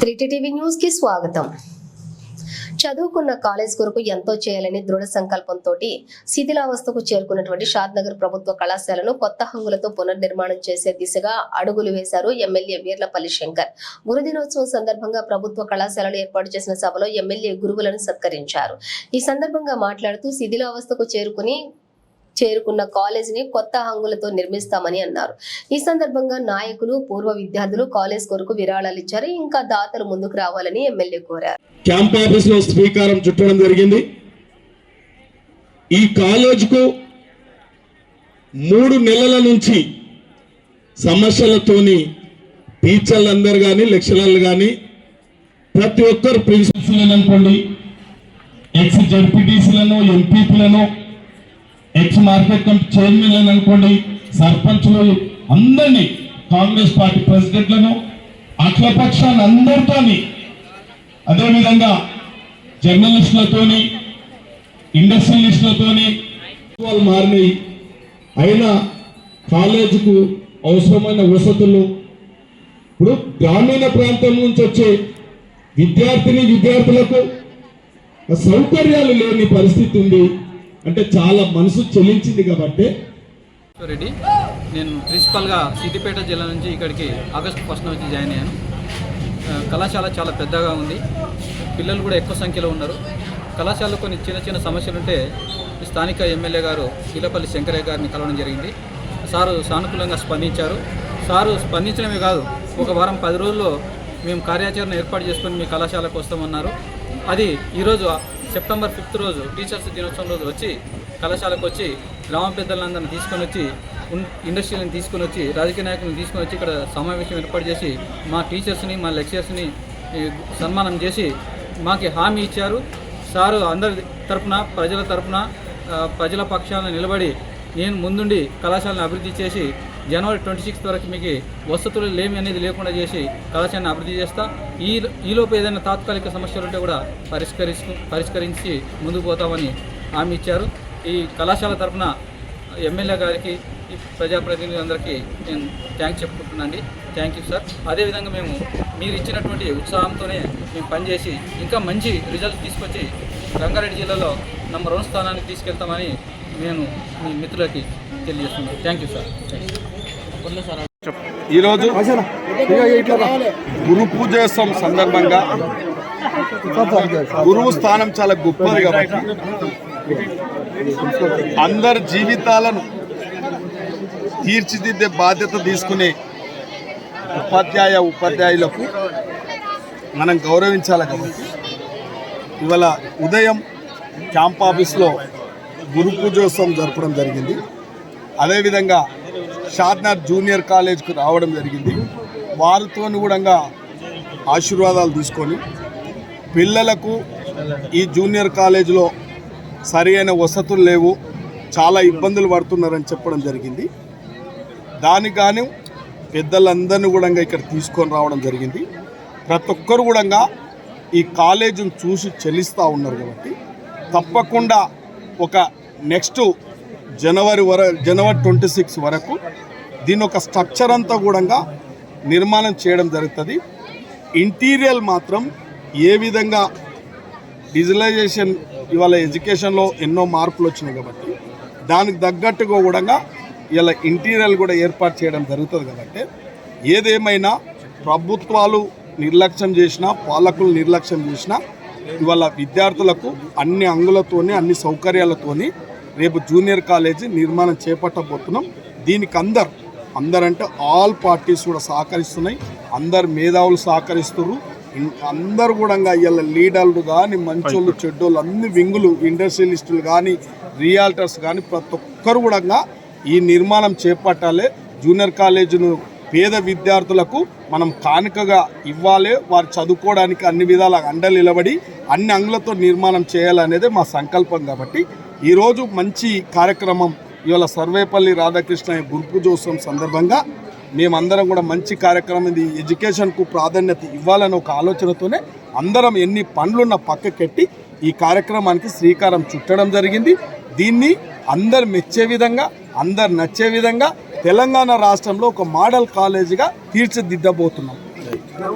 త్రీటీ TV news కి స్వాగతం చదువుకున్న కాలేజ్ కొరకు ఎంతో చేయాలని దృఢ సంకల్పంతో శిథిలావస్థకు చేరుకున్నటువంటి షాద్ నగర్ ప్రభుత్వ కళాశాలను కొత్త హంగులతో పునర్నిర్మాణం చేసే దిశగా అడుగులు వేశారు ఎమ్మెల్యే వీర్లపల్లి శంకర్. గురుదినోత్సవం సందర్భంగా ప్రభుత్వ కళాశాలను ఏర్పాటు చేసిన సభలో ఎమ్మెల్యే గురువులను సత్కరించారు. ఈ సందర్భంగా మాట్లాడుతూ శిథిలావస్థకు చేరుకుని చేరుకున్న కాలేజీని కొత్త హంగులతో నిర్మిస్తామని అన్నారు. ఈ సందర్భంగా నాయకులు పూర్వ విద్యార్థులు కాలేజ్ కొరకు విరాళాలు ఇచ్చారు. ఇంకా దాతలు ముందుకు రావాలని ఎమ్మెల్యే కోరారు. క్యాంప్ ఆఫీస్లో శ్రీకారం చుట్టడం జరిగింది. ఈ కాలేజీకు మూడు నెలల నుంచి సమస్యలతోని టీచర్లందరూ కానీ లెక్చరర్లు కానీ ప్రతి ఒక్కరు ప్రిన్సిపల్స్లను అనుకోండి ఎక్స్ జడ్పీటీసీలను ఎంపీపీలను ఎక్స్ మార్కెట్ కమిటీ చైర్మన్లను అనుకోండి సర్పంచ్లు అందరినీ కాంగ్రెస్ పార్టీ ప్రెసిడెంట్లను అఖిలపక్షాన్ని అందరితోని అదేవిధంగా జర్నలిస్టులతోని ఇండస్ట్రియలిస్టులతోని వాళ్ళు మారినాయి అయినా కాలేజీకు అవసరమైన వసతులు ఇప్పుడు గ్రామీణ ప్రాంతం నుంచి వచ్చే విద్యార్థిని విద్యార్థులకు సౌకర్యాలు లేని పరిస్థితి ఉంది. అంటే చాలా మనసు చెల్లించింది కాబట్టి. రెడ్డి నేను ప్రిన్సిపల్గా సిద్దిపేట జిల్లా నుంచి ఇక్కడికి ఆగస్టు ఫస్ట్ నుంచి జాయిన్ అయ్యాను. కళాశాల చాలా పెద్దగా ఉంది. పిల్లలు కూడా ఎక్కువ సంఖ్యలో ఉన్నారు. కళాశాలలో కొన్ని చిన్న చిన్న సమస్యలు ఉంటే స్థానిక ఎమ్మెల్యే గారు కీలపల్లి శంకరయ్య గారిని కలవడం జరిగింది. సారు సానుకూలంగా స్పందించారు. సారు స్పందించడమే కాదు ఒక వారం పది రోజుల్లో మేము కార్యాచరణ ఏర్పాటు చేసుకొని మీ కళాశాలకు వస్తామన్నారు. అది ఈరోజు సెప్టెంబర్ ఫిఫ్త్ రోజు టీచర్స్ దినోత్సవం రోజు వచ్చి కళాశాలకు వచ్చి గ్రామ పెద్దలందరిని తీసుకొని వచ్చి ఇండస్ట్రీలను తీసుకొని వచ్చి రాజకీయ నాయకులను తీసుకొని వచ్చి ఇక్కడ సమావేశం ఏర్పాటు చేసి మా టీచర్స్ని మా లెక్చర్స్ని సన్మానం చేసి మాకు హామీ ఇచ్చారు. సారు అందరి తరపున ప్రజల తరపున ప్రజల పక్షాన నిలబడి నేను ముందుండి కళాశాలను అభివృద్ధి చేసి జనవరి ట్వంటీ సిక్స్త్ వరకు మీకు వసతులు లేమి అనేది లేకుండా చేసి కళాశాలను అభివృద్ధి చేస్తా. ఈ ఈలోపు ఏదైనా తాత్కాలిక సమస్యలు ఉంటే కూడా పరిష్కరిస్తూ పరిష్కరించి ముందుకు పోతామని హామీ ఇచ్చారు. ఈ కళాశాల తరపున ఎమ్మెల్యే గారికి ఈ ప్రజాప్రతినిధులందరికీ నేను థ్యాంక్స్ చెప్పుకుంటున్నానండి. థ్యాంక్ యూ సార్ అదేవిధంగా మేము మీరు ఇచ్చినటువంటి ఉత్సాహంతోనే మేము పనిచేసి ఇంకా మంచి రిజల్ట్ తీసుకొచ్చి రంగారెడ్డి జిల్లాలో నంబర్ వన్ స్థానానికి తీసుకెళ్తామని నేను మీ మిత్రులకి తెలియజేస్తున్నాను. థ్యాంక్ యూ సార్ ఈరోజు గురు పూజోత్సవం సందర్భంగా గురువు స్థానం చాలా గొప్పది కాబట్టి అందరి జీవితాలను తీర్చిదిద్దే బాధ్యత తీసుకునే ఉపాధ్యాయ ఉపాధ్యాయులకు మనం గౌరవించాలి కాబట్టి ఇవాళ ఉదయం క్యాంప్ ఆఫీస్లో గురు పూజోత్సవం జరపడం జరిగింది. అదేవిధంగా షాద్నాథ్ జూనియర్ కాలేజ్కు రావడం జరిగింది. వారితో కూడా ఆశీర్వాదాలు తీసుకొని పిల్లలకు ఈ జూనియర్ కాలేజీలో సరి అయిన వసతులు లేవు. చాలా ఇబ్బందులు పడుతున్నారని చెప్పడం జరిగింది. దానికి గాను పెద్దలందరినీ కూడా ఇక్కడ తీసుకొని రావడం జరిగింది. ప్రతి ఒక్కరు కూడా ఈ కాలేజీని చూసి చెల్లిస్తూ ఉన్నారు కాబట్టి తప్పకుండా ఒక నెక్స్ట్ జనవరి వర జనవరి ట్వంటీ సిక్స్ వరకు దీని ఒక స్ట్రక్చర్ అంతా కూడా నిర్మాణం చేయడం జరుగుతుంది. ఇంటీరియల్ మాత్రం ఏ విధంగా డిజిటలైజేషన్ ఇవాళ ఎడ్యుకేషన్లో ఎన్నో మార్పులు వచ్చినాయి కాబట్టి దానికి తగ్గట్టుగా కూడా ఇలా ఇంటీరియల్ కూడా ఏర్పాటు చేయడం జరుగుతుంది కాబట్టి ఏదేమైనా ప్రభుత్వాలు నిర్లక్ష్యం చేసినా పాలకులు నిర్లక్ష్యం చేసినా ఇవాళ విద్యార్థులకు అన్ని అంగులతోని అన్ని సౌకర్యాలతోని రేపు జూనియర్ కాలేజీ నిర్మాణం చేపట్టబోతున్నాం. దీనికి అందరు అందరంటే ఆల్ పార్టీస్ కూడా సహకరిస్తున్నాయి. అందరు మేధావులు సహకరిస్తున్నారు అందరు కూడా ఇవాళ లీడర్లు కానీ మంచోళ్ళు చెడ్డోళ్ళు అన్ని వింగులు ఇండస్ట్రియలిస్టులు కానీ రియాల్టర్స్ కానీ ప్రతి ఒక్కరు కూడా ఈ నిర్మాణం చేపట్టాలి. జూనియర్ కాలేజీను పేద విద్యార్థులకు మనం కానుకగా ఇవ్వాలి. వారు చదువుకోవడానికి అన్ని విధాల అండలు నిలబడి అన్ని అంగులతో నిర్మాణం చేయాలనేదే మా సంకల్పం కాబట్టి ఈరోజు మంచి కార్యక్రమం ఇవాళ సర్వేపల్లి రాధాకృష్ణ గురుపూజోత్సవం సందర్భంగా మేమందరం కూడా మంచి కార్యక్రమం ఇది. ఎడ్యుకేషన్కు ప్రాధాన్యత ఇవ్వాలని ఒక ఆలోచనతోనే అందరం ఎన్ని పనులున్న పక్కకెట్టి ఈ కార్యక్రమానికి శ్రీకారం చుట్టడం జరిగింది. దీన్ని అందరు మెచ్చే విధంగా అందరు నచ్చే విధంగా తెలంగాణ రాష్ట్రంలో ఒక మోడల్ కాలేజీగా తీర్చిదిద్దబోతున్నాం.